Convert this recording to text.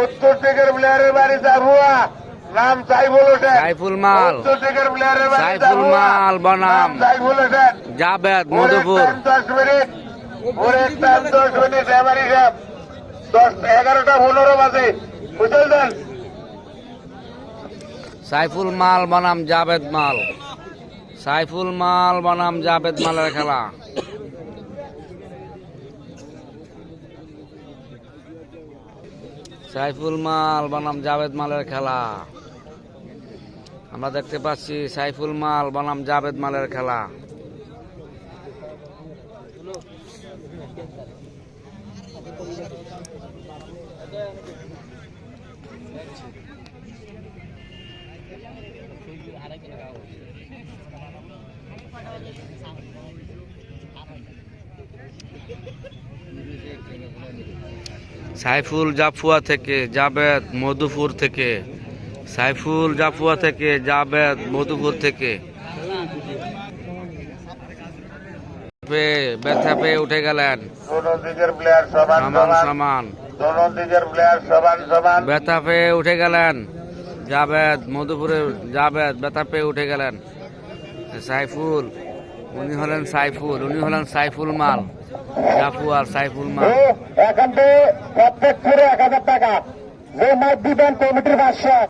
উত্তর দিকের প্লেয়ারের বাড়ি জাবুয়া নাম সাইফুল হোসেন। সাইফুল মাল। উত্তর প্লেয়ারের বাড়ি সাইফুল মাল বনাম। সাইফুল হোসেন। জাবেদ মধুপুর। দশ মিনিট। টাইম দশ মিনিট হিসাব দশ এগারোটা পনেরো বাজে। বুঝলেন দেন সাইফুল মাল বনাম জাবেদ মাল। সাইফুল মাল বনাম জাবেদ মালের খেলা। সাইফুল মাল, বনাম জাভেদ মালের খেলা। আমরা দেখতে পাচ্ছি সাইফুল মাল, বনাম জাভেদ মালের খেলা। সাইফুল জাফুয়া থেকে জাবেদ মধুপুর থেকে। সাইফুল জাফুয়া থেকে জাবেদ মধুপুর থেকে। ব্যথা পেয়ে উঠে গেলেন। সমান সমান। ব্যথা পেয়ে উঠে গেলেন। জাবেদ মধুপুরে জাবেদ ব্যথা পেয়ে উঠে গেলেন। সাইফুল উনি হলেন সাইফুল উনি হলেন সাইফুল মাল। জাফুয়ার সাইফুল মা। এখান থেকে প্রত্যেক করে এক হাজার টাকা। যে মাইক দিবেন কমিটির বাদশাহ।